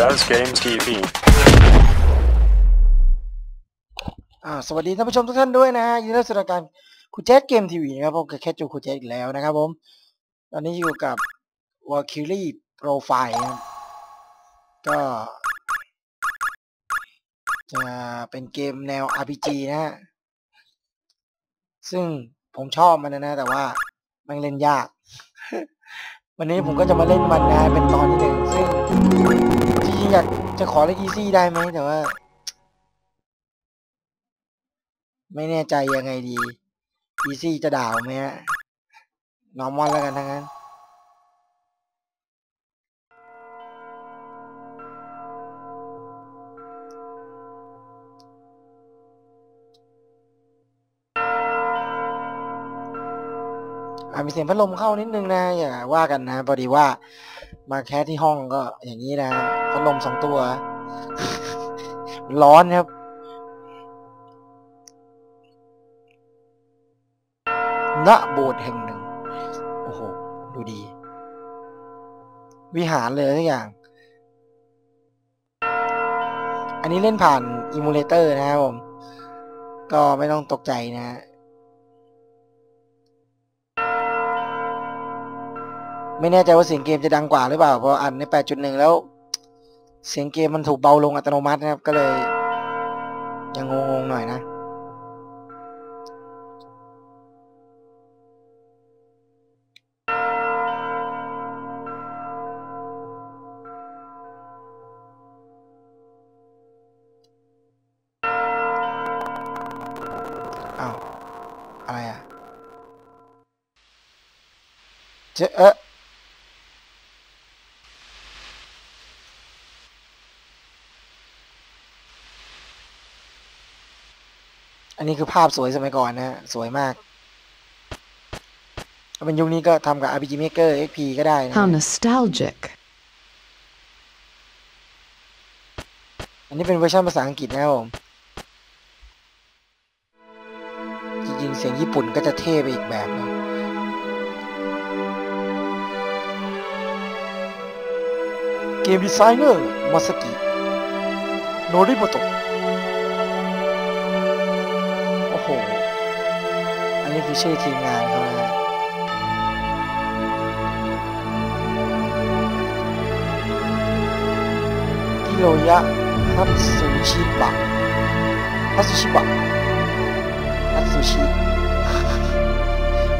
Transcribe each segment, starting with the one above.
Chaz Games TV. อ่าสวัสดีท่านผู้ชมทุกท่านด้วยนะฮะยินดีต้อนรับสู่รายการครูแจ๊ดเกมทีวีนะครับผมกับแคทจูครูแจ๊ดอีกแล้วนะครับผม ตอนนี้อยู่กับ w a l k i r i Profile นะครับก็ จะเป็นเกมแนว RPG นะฮะ ซึ่งผมชอบมันนะ แต่ว่ามันเล่นยาก วันนี้ผมก็จะมาเล่นมันนะเป็นตอนที่หนึ่งซึ่ง อยากจะขอเล่น easy ได้ไหมแต่ว่า ไม่แน่ใจยังไงดี easy จะด่าผมไหมฮะนอร์มอนแล้วกันทั้งนั้นอามีเสียงพัดลมเข้านิดนึงนะ อย่าว่ากันนะพอดีว่ามาแค่ที่ห้องก็อย่างนี้นะ พัดลมสองตัว ร้อนครับ ณ โบสถ์แห่งหนึ่ง โอ้โห ดูดี วิหารเลยทุกอย่าง อันนี้เล่นผ่านอิมูเลเตอร์นะครับผม ก็ไม่ต้องตกใจนะฮะไม่แน่ใจว่าเสียงเกมจะดังกว่าหรือเปล่า เพราะอันใน 8.1 แล้ว เสียงเกมมันถูกเบาลงอัตโนมัตินะครับ ก็เลย ยังงงๆหน่อยนะ อ้าว อะไรอะ เจอ อะอันนี้คือภาพสวยสมัยก่อนนะฮะสวยมากถ้าเป็นยุคนี้ก็ทำกับ RPG Maker XP ก็ได้นะ How nostalgic. อันนี้เป็นเวอร์ชันภาษาอังกฤษนะครับผมจริงๆเสียงญี่ปุ่นก็จะเท่ไปอีกแบบหนึงเกมดีไซเนอร์มาสกิโนริโมโตะ นนี้คือชื่อทีมงานเขานะฮะกิโรยะฮัตสุชิบะฮัตสุชิบะฮัตสุชิ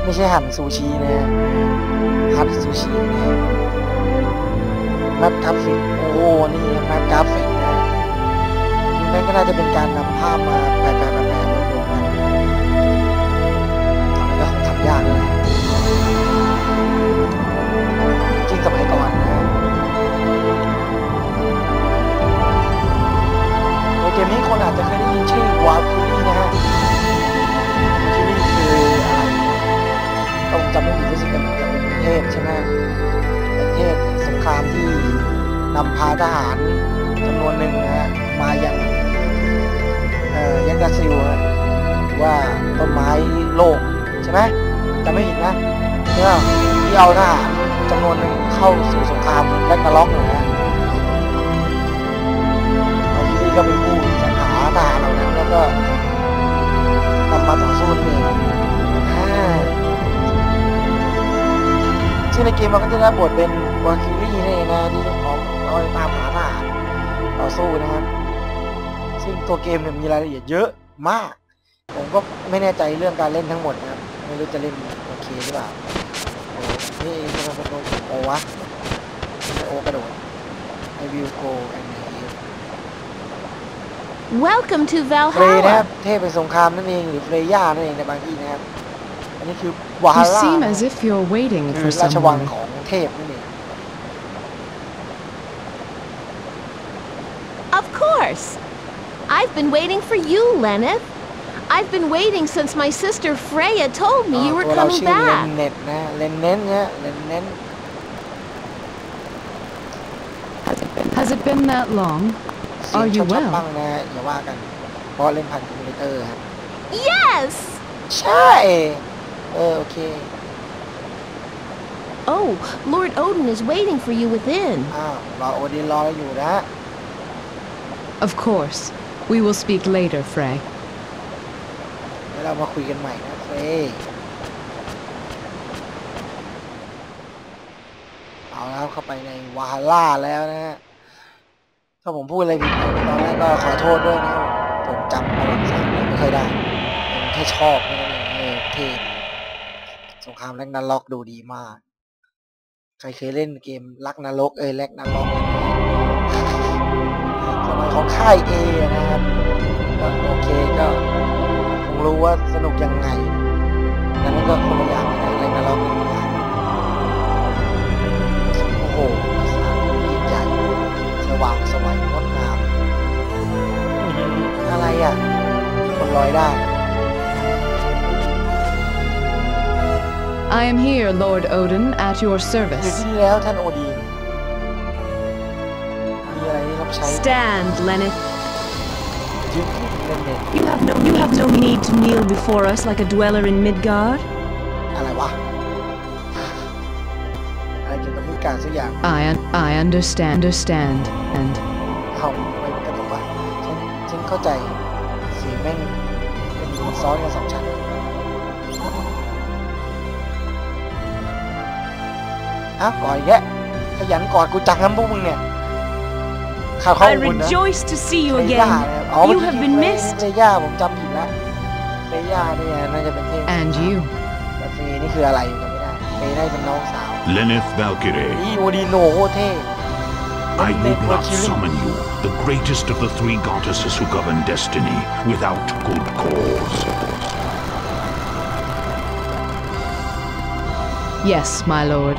ไม่ใช่หั่นซูชินะฮะฮัตซูชินะฮะแมปกราฟิกโอ้โหนี่แมปกราฟิกนะนั่นก็น่าจะเป็นการนำภาพมาแปะแปะแปะแปะรวมๆ ยากนะจริงสมัยก่อนนะในเกมนี้คนอาจจะเคยได้ยินชื่อวาคูรี่นะฮะที่นี่คืออะไรถ้าผมจำไม่ผิดรู้สึกจะเป็นเทพใช่ไหมเป็นเทพสงครามที่นำพาทหารจำนวนหนึ่งนะฮะมายังยังกาซิลหรือว่าต้นไม้โลกใช่ไหม จำไม่ผิดนะใช่ไหมที่เอาทหารจำนวนหนึ่งเข้าสู่สงครามแลกนาล็อกนะฮะอาที่นี่ก็เป็นผู้สังหารทหารเหล่านั้นแล้วก็นำมาต่อสู้นั่นเองซึ่งในเกมมันก็จะได้บทเป็นวาคิรี่นี่นะที่ต้องของคอยตามหาทหารต่อสู้นะครับ ซึ่งตัวเกมเนี่ยมีรายละเอียดเยอะมาก ผมก็ไม่แน่ใจเรื่องการเล่นทั้งหมดนะ ไม่รู้จะเล่นโอเคหรือเปล่าโอ้นี่เองจะเป็นโอโอวะไม่ใช่โอกระโดด I will go and heal Welcome to เฟรย์นะครับ Valhalla. เทพเป็นสงครามนั่นเองหรือเฟรย่านั่นเองในบางที่นะครับ อันนี้คือวาฮา You ร่า seem as if you're waiting คือ for ราชวัง someone. ของเทพนั่นเอง Of course. I've been waiting for you, Lenneth. I've been waiting since my sister Freya told me you were ตัวเรา coming ชื่อเลน back. เน็ตนะเลนเน้นเนี่ยเลนเน้น Has it been that long? เสียง Are ช you อบชอบ well? บ้างนะอย่าว่ากัน เพราะเล่นผ่านคอมพิวเตอร์ครับ Yes! ใช่ เออ โอเค Oh, Lord Odin is waiting for you within. อ้าวรอโอดินรอเราอยู่นะ Of course. We will speak later, Frey. ามาคุยกันใหม่นะเฟยเอาแล้วเข้าไปในวาฮาร่าแล้วนะฮะ ถ้าผมพูดอะไรผิดไปตอนแรกก็ขอโทษด้วยนะผมจำประวัติศาสตร์ไม่ค่อยได้ผมแค่ชอบนี่นเองเออเท่สงครามแรกนาล็อกดูดีมาก ใครเคยเล่นเกมรักนรกเอ้ยแรกนาล็อกสมัยของค่ายเอนะครับ โอเคก็ รู้ว่าสนุกยังไงแต่นั่นก็คนละอย่างนะแรกนาล็อกเป็นอีกอย่างโอ้โหภาษายิ่งใหญ่สว่างสวัยงดงามอื้อหืออะไรอะ คนลอยได้ I am here, Lord Odin, at your อยู่ service. ที่แล้วท่านโอดีนมีอะไรที่รับใช้ Stand, Lenneth. ยืนเล่นเด่น You have no you have no need to kneel before us like a dweller in Midgard. อะไรวะอะไรเกี่ยวกับมิการสักอย่าง I un- I understand, understand, and เอ้าทำไมมันกระตุกวะฉันฉันเข้าใจเสียงแม่งเป็นซ้อนกันสองชั้น อ้าวกอดอีกแยะขยันกอดกูจังน้ำพวกมึงเนี่ย ข่าวข้อ I มูลนะ rejoice to see you เฟย่า again. นะครับอ๋อ You เมื่อกี้ have been เฟ missed. เฟย่าผมจำผิดแล้วเฟย่าเนี่ยน่าจะเป็นเทพ and you. แต่เฟย์นี่คืออะไรจำไม่ได้เฟย์ได้เป็นน้องสาว Lenneth Valkyrie, นี่โอดีโนโคตรเท่ I เล่น would เมอ not ร์คิวรี summon you, the greatest of the three goddesses who govern destiny, without good cause. Yes, my lord.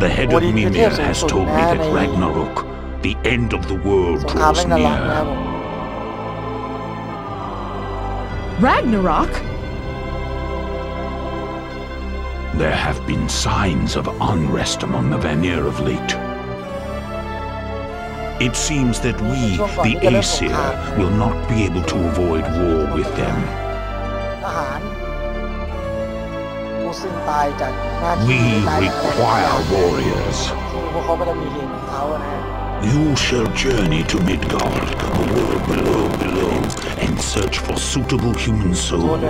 The head of Mimir has told me that Ragnarok, the end of the world, draws near. Ragnarok? There have been signs of unrest among the Vanir of late. It seems that we, the Aesir, will not be able to avoid war with them. We require warriors. You shall journey to Midgard, the world below below, and search for suitable human souls.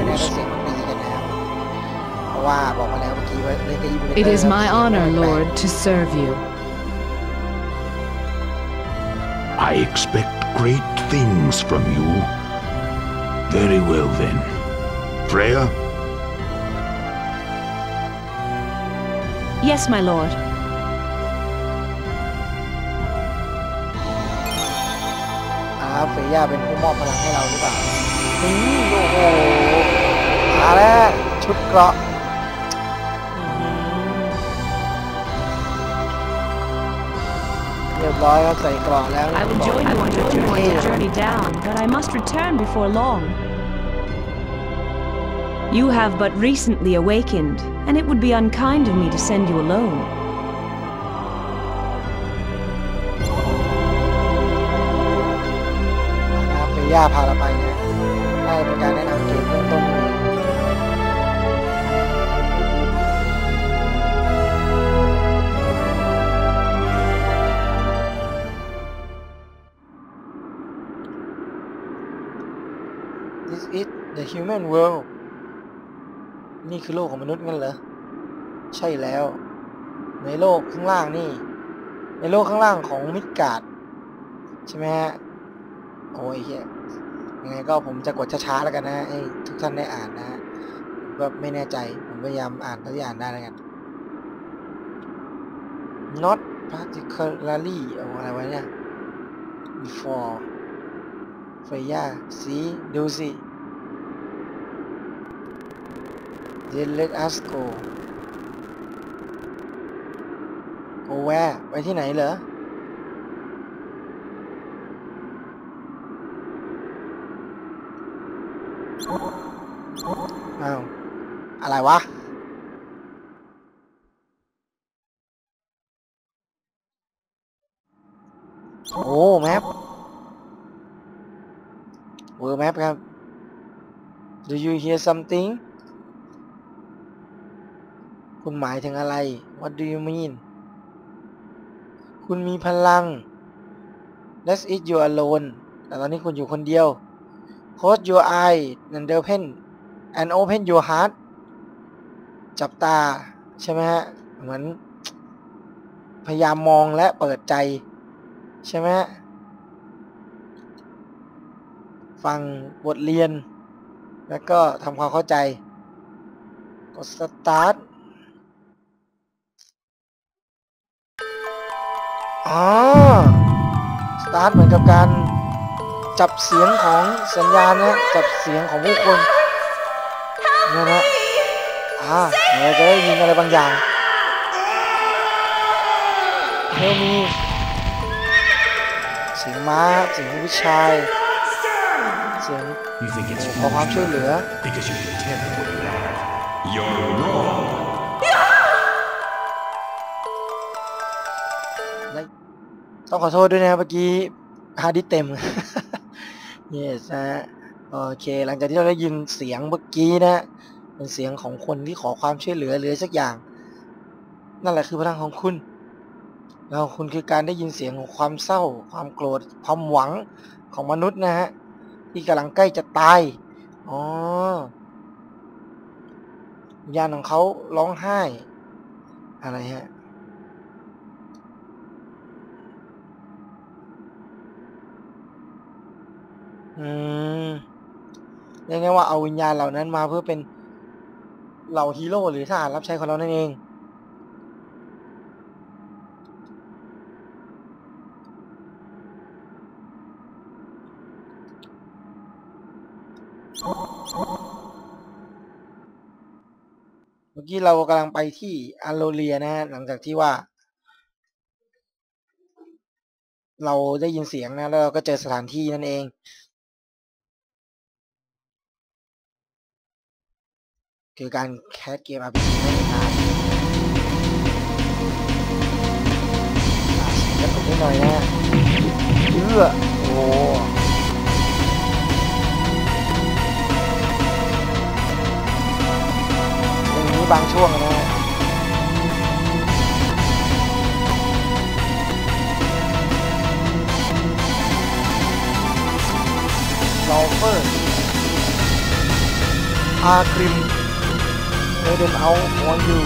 It is my honor, Lord, to serve you. I expect great things from you. Very well, then. Freya? Yes, my lord. อ่าเฟย่าเป็นผู้มอบพลังให้เราหรือเปล่านี่โอ้โหมาแล้วชุดเกราะอื้อหือเรียบร้อยครับใส่เกราะแล้ว I will join you on your journey, journey down, but I must return before long. You have but recently awakened, and it would be unkind of me to send you alone. Is it the human world? นี่คือโลกของมนุษย์งั้นเหรอ ใช่แล้ว ในโลกข้างล่างนี่ ในโลกข้างล่างของมิดการ์ดใช่ไหมฮะ โอ้ยเฮียยังไงก็ผมจะกดช้าๆแล้วกันนะให้ทุกท่านได้อ่านนะฮะผมก็ไม่แน่ใจ ผมพยายามอ่านเท่าที่อ่านได้แล้วกัน not particularly เอาอะไรวะเนี่ย before เฟย่าสีดูสิ then let us go go where ไปที่ไหนเหรอ อ้าว อะไรวะโอ้แมปเวอร์แมปครับ Do you hear something คุณหมายถึงอะไร What do you mean คุณมีพลัง That's it you alone แต่ตอนนี้คุณอยู่คนเดียว Close your eye and open and open your heart จับตา ใช่ไหมฮะ เหมือน พยายามมองและเปิดใจ ใช่ไหมฮะ ฟังบทเรียน แล้วก็ทำความเข้าใจ กด start อ๋อ start เหมือนกับการจับเสียงของสัญญาณนะจับเสียงของผู้คนนะฮะอ่าเราจะได้ยินอะไรบางอย่างเฮ้มีเสียงม้าเสียงผู้ชายเสียง You think it's ขอความช่วยเหลือ ต้องขอโทษด้วยนะเมื่อกี้ฮาร์ดดิสเต็ม yes นะฮะโอเค หลังจากที่เราได้ยินเสียงเมื่อกี้นะเป็นเสียงของคนที่ขอความช่วยเหลือหรือสักอย่าง นั่นแหละคือพลังของคุณแล้วคุณคือการได้ยินเสียงของความเศร้า ความโกรธ ความหวังของมนุษย์นะฮะที่กำลังใกล้จะตายอ๋อวิญญาณของเขาร้องไห้ อะไรฮะ อืมเรียกง่ายว่าเอาวิญญาณเหล่านั้นมาเพื่อเป็นเหล่าฮีโร่หรือทหารรับใช้ของเรานั่นเอง เมื่อกี้เรากำลังไปที่อัลโลเรียนะฮะหลังจากที่ว่า เราได้ยินเสียงนะ แล้วเราก็เจอสถานที่นั่นเอง คือการแคสเกม RPG นั่นเองครับอะเสียงกระตุกนิดหน่อยนะเยื่อโอ้อย่างนี้บางช่วงนะลอเฟอร์อาคริม เอเดนเอาหัวอยู่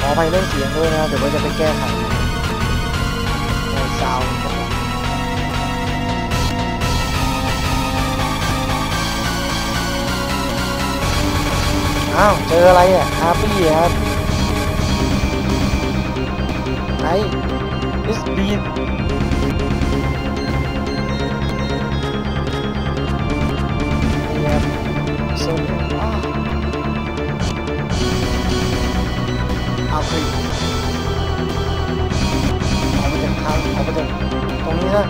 ขออภัยเรื่องเสียงด้วยนะเดี๋ยวว่าจะไปแก้ไขในซาวด์อ้าวเจออะไรอะฮาร์ปี้ครับไอ้ this beat เอาไปเอาไปจากทางเอาไปจากตรงนี้นะ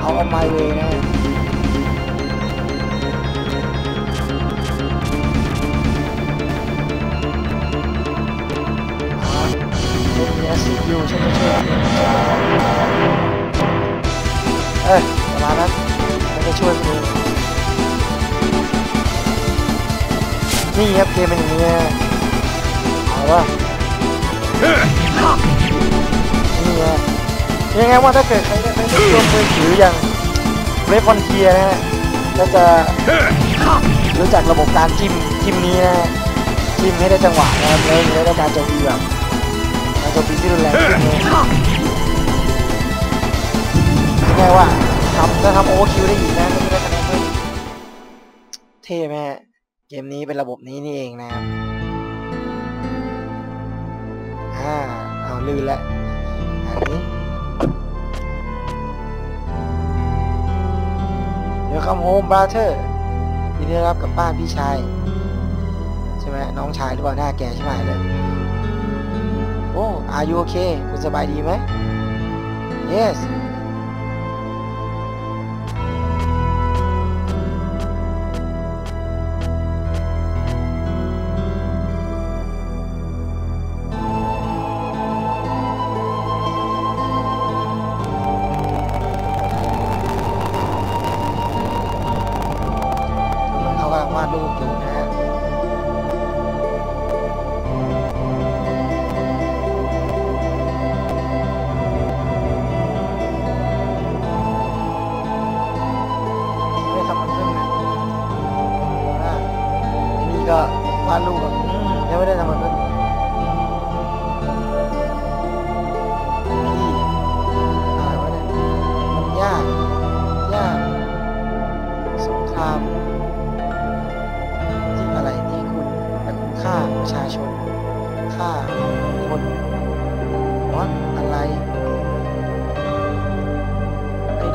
เอาเอา my way นะอ่าชีพอยู่ใช่ไหมใช่ไหมเอ้ยประมาณนั้นมันจะช่วยคุณนี่ครับเกมเป็นอย่างนี้เอาวะ นี่ฮะยังไงว่าถ้าเกิดใครได้ใช้เครื่องมือถืออย่างเรฟอนเทียนะฮะก็จะรู้จักระบบการจิ้มจิ้มนี้นะจิ้มให้ได้จังหวะนะครับแล้วจะได้การโจมตีแบบการโจมตีที่รุนแรงขึ้นนะยังไงว่าทำถ้าทำโอเวอร์คิวได้อีกนะก็จะได้คะแนนเพิ่มเท่ไหมฮะเกมนี้เป็นระบบนี้นี่เองนะครับ อ่าเอาลื่นแล้วอันนี้เดี๋ยวคำโฮมบราเธอร์ที่ได้รับกับบ้านพี่ชาย ใช่ไหมน้องชายหรือเปล่าหน้าแกใช่ไหมเลยโอ้อายุโอเคคุณสบายดีไหม yes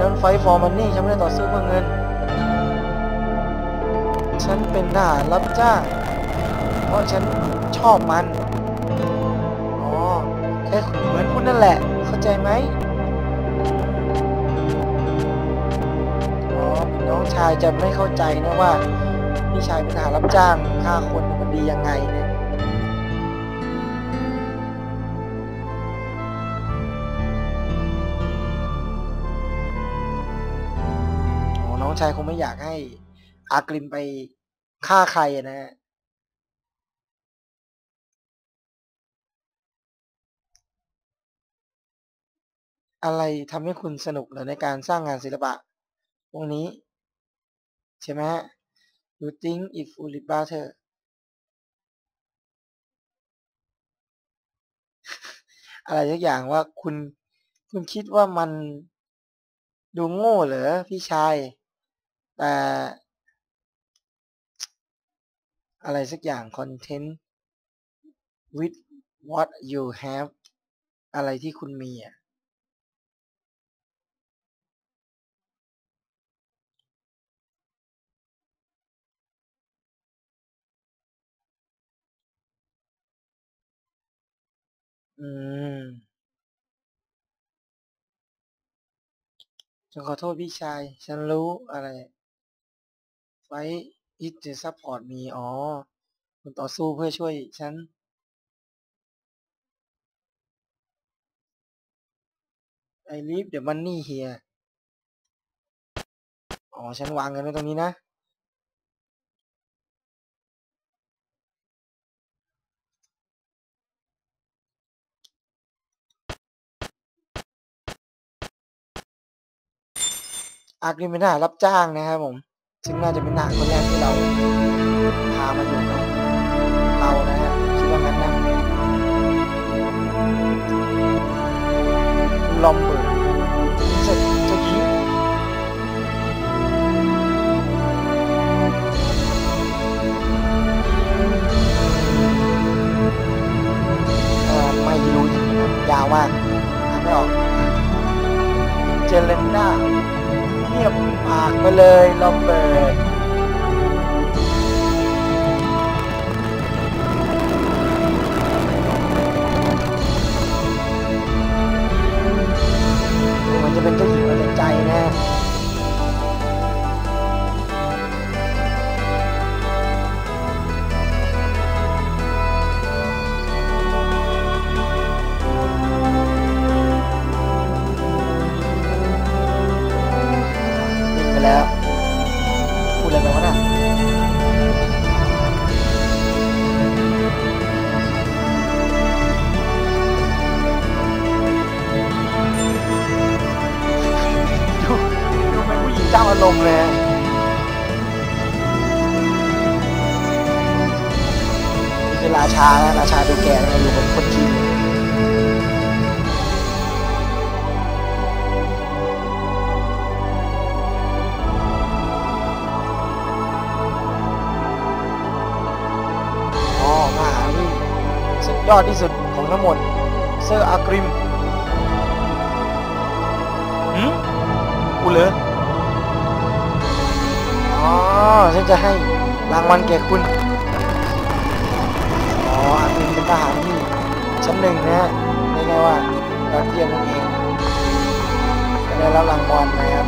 don't fight for money ฉันไม่ได้ต่อสู้เพื่อเงิน ฉันเป็นทหารรับจ้างเพราะฉันชอบมัน อ๋อแค่เหมือนคุณนั่นแหละ เข้าใจไหมอ๋อน้องชายจะไม่เข้าใจนะว่าพี่ชายเป็นทหารรับจ้างฆ่าคนมันดียังไงเนี่ย องชายคงไม่อยากให้ อากริมไปฆ่าใครนะฮะอะไรทำให้คุณสนุกเหรอในการสร้างงานศิลปะพวกนี้ ใช่ไหมฮะ You think it fully butter อะไรสักอย่างว่าคุณ คุณคิดว่ามันดูโง่เหรอพี่ชาย แต่ อะไรสักอย่าง content with what you have อะไรที่คุณมีอะอืมฉันขอโทษพี่ชาย ฉันรู้อะไร ไฟอิจะซัพพอร์ตมีอ๋อคุณต่อสู้เพื่อช่วยฉัน I leave the money here อ๋อ ฉันวางเงินไว้ตรงนี้นะ อาร์กริมเป็นทหารับจ้างนะครับผม ซึ่งน่าจะเป็นทหาคนแรกที่เราพามาอยู่กับเรานะฮะคิดว่างั้นนะลอมเบิร์ดเสร็จเจ้าหญิงเอ่อไม่รู้จริงๆยาวมากอ่านไม่ออกเจเลนดา งียบปากไปเลยเราเปิดดูมันจะเป็นเจ้ อดที่สุดของทั้งหมด เซอร์อากริมหืมกูเหรออ๋อฉันจะให้รางวัลแก่คุณ อ๋ออารินเป็นทหารที่ชั้นหนึ่งนะฮะเรียกได้ว่ายอดเยี่ยมนั่นเองก็ได้รับรางวัลนะครับ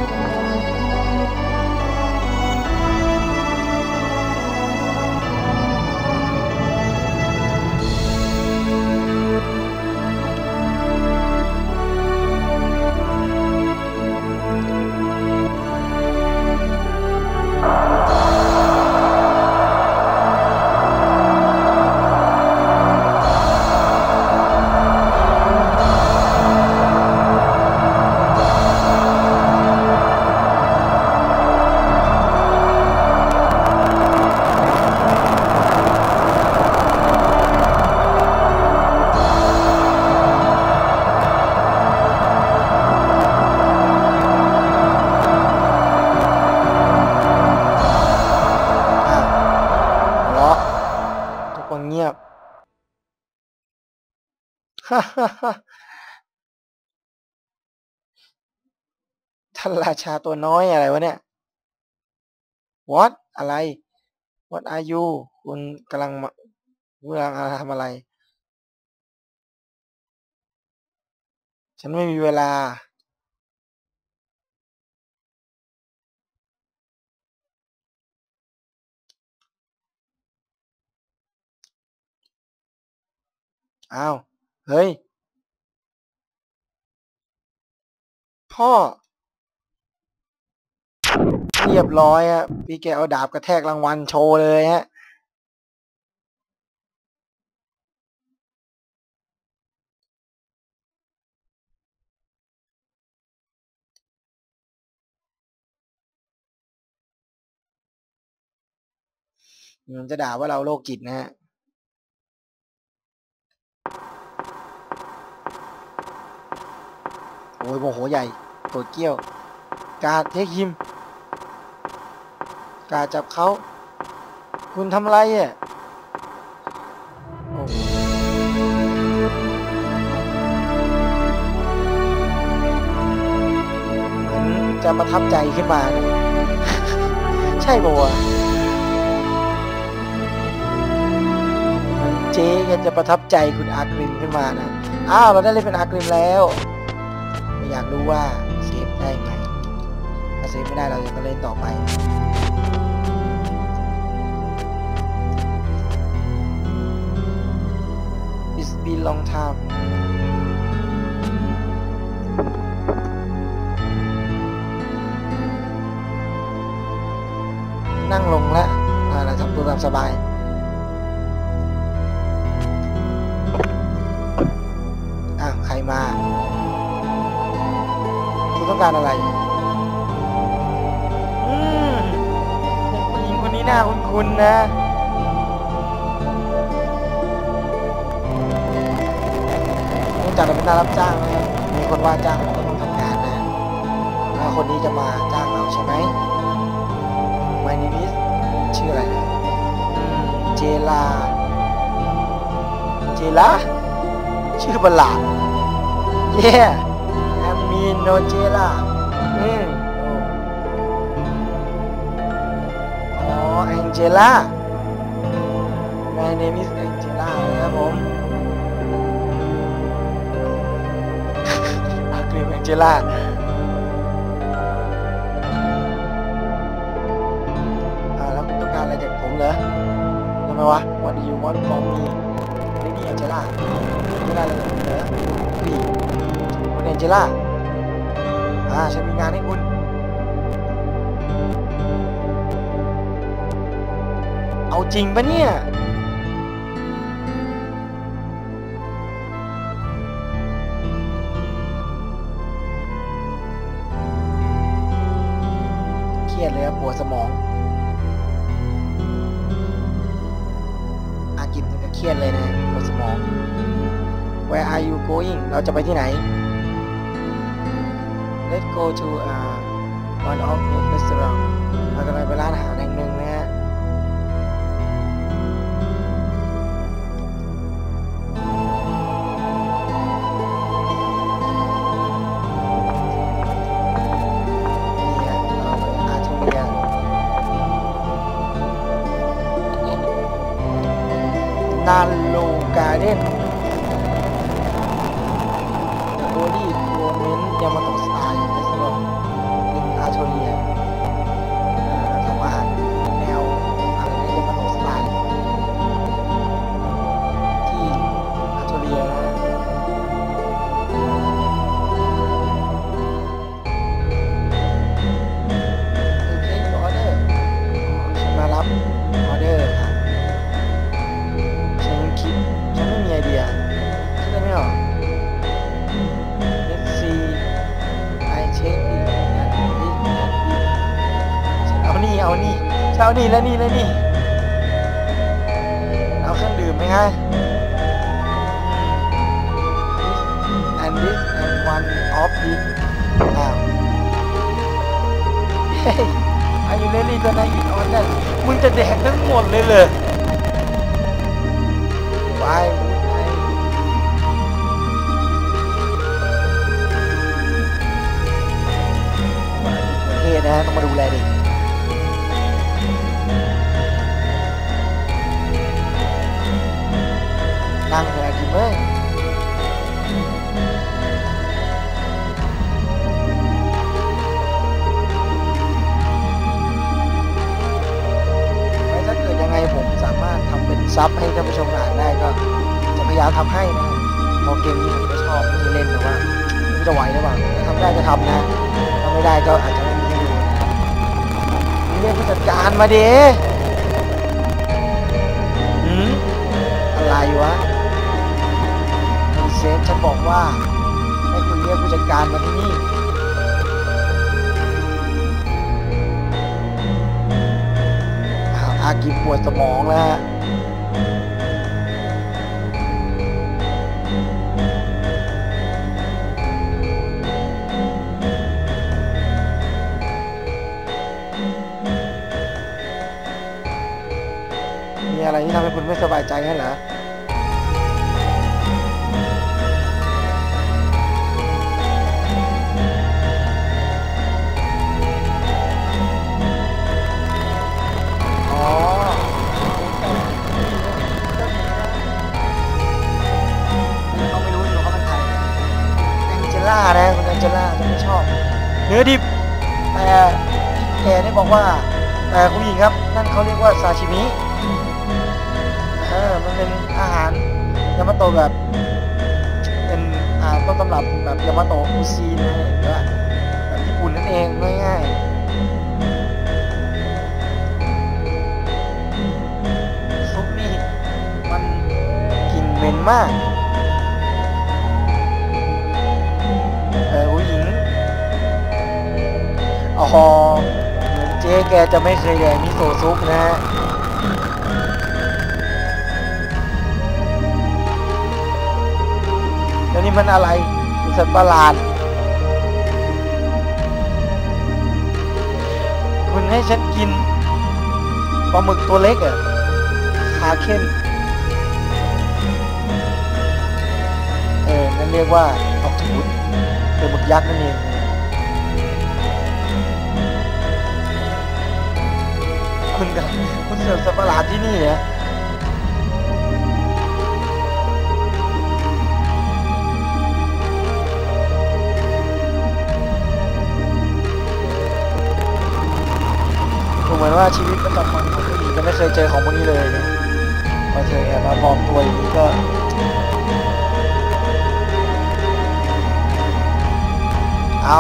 ท่านราชาตัวน้อยอะไรวะเนี่ย what อะไร what are you คุณกำลังคุณกำลังทำอะไร ฉันไม่มีเวลา อ้าว เฮ้ย พ่อ เรียบร้อยฮะพี่แกเอาดาบกระแทกรางวัลโชว์เลยฮะมันจะด่าว่าเราโรคจิตนะฮะ โอ้ยโมโหใหญ่ โกรธเกี้ยว กาเทคฮิม กาจับเขา คุณทำไรอะมือนจะประทับใจขึ้นมา ใช่ปะวะเหมือนจ๊แกจะประทับใจคุณอากรินขึ้นมานะ อ้าว เราได้เล่นเป็นอากรินแล้ว ไม่อยากรู้ว่า เซฟได้ไหมถ้าเซฟไม่ได้เราจะต้องเล่นต่อไป It's been long time นั่งลงแล้วอ่าเราทำตัวตามสบาย ต้องการอะไรอืมเด็กผู้หญิงคนนี้น่าคุ้นๆนะเนื่องจากเราเป็นน่ารับจ้างนะครับมีคนว่าจ้างเราก็ต้องทำงานนะถ้าคนนี้จะมาจ้างเราใช่ไหม My name is ชื่ออะไรนะอืมเจลา เจลา ชื่อประหลาด Yeah I'm me no Jela อืมอ๋อ Angela My name is Angela นะครับผมอากรีม Angela อ่าแล้วคุณต้องการอะไรจากผมเหรอทำไมวะ What do you want from me นี่นี่ Angela ไม่ได้เลยเหรอพี่คุณเอนเจล่า อ่าฉันมีงานให้คุณเอาจริงปะเนี่ย เครียดเลยครับปวดสมอง อากินถึงกับเครียดเลยนะปวดสมอง Where are you going เราจะไปที่ไหน Let's go to uh, one of the restaurant เราจะไปร้านอาห เอานี่แล้วนี่แล้วนี่เอาเครื่องดื่มไหมฮะ This and this and one of this อ้าวเฮ้ยอายุเลลี่ก็นายอินออนได้มึงจะแดกทั้งหมดเลยเลย ซับให้ท่านผู้ชมอ่านได้ก็จะพยายามทำให้นะพอเกมนี้ผมก็ชอบที่เล่นแต่ว่าไม่จะไหวหรือเปล่าถ้าทำได้จะทำนะถ้าไม่ได้ก็อาจจะไม่มีดูนี่เรียกผู้จัดการมาดิหืมอะไรวะเซฟฉันบอกว่าให้คุณเรียกผู้จัดการมาที่นี่อ้าวอากิปวดสมองแล้วฮะ ที่ทำให้คุณไม่สบายใจนเหร ยามาโตะคูซีนะไรอย่างเงี้ยแบบญี่ปุ่นนั่นเองง่ายๆซุปนี่มันกลิ่นเหม็นมากเออผู้หญิงอ๋อเหมือนเจ๊แกจะไม่เคยแดกมิโซะซุปนะฮะแล้วนี่มันอะไร สัตว์ประหลาด คุณให้ฉันกินปลาหมึกตัวเล็กอะคาเคนเออนั่นเรียกว่าออกทูดเป็นหมึกยักษ์นั่นเองคุณกับคุณเสิร์ฟสัตว์ประหลาดที่นี่เหร มือนว่าชีวิตประจำวันของผู้หญิงจะไม่เคยเจอของพวกนี้เลยมาเจอแอบมาปลอมตัวอย่างนี้ก็เอา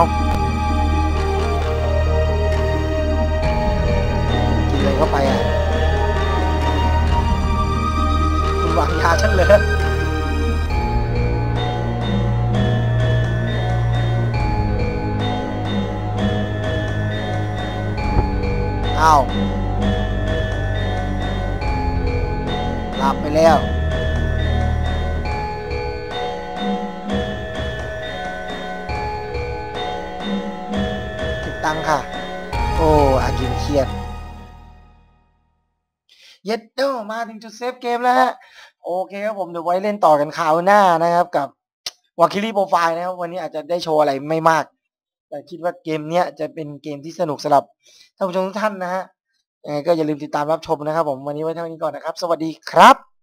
เซฟเกมแล้วฮะโอเคครับผมเดี๋ยวไว้เล่นต่อกันคราวหน้านะครับ กับวาคิรีโปรไฟล์นะครับ วันนี้อาจจะได้โชว์อะไรไม่มาก แต่คิดว่าเกมเนี้ยจะเป็นเกมที่สนุกสำหรับท่านผู้ชมทุกท่านนะฮะยังไงก็อย่าลืมติดตามรับชมนะครับ ผมวันนี้ไว้เท่านี้ก่อนนะครับ สวัสดีครับ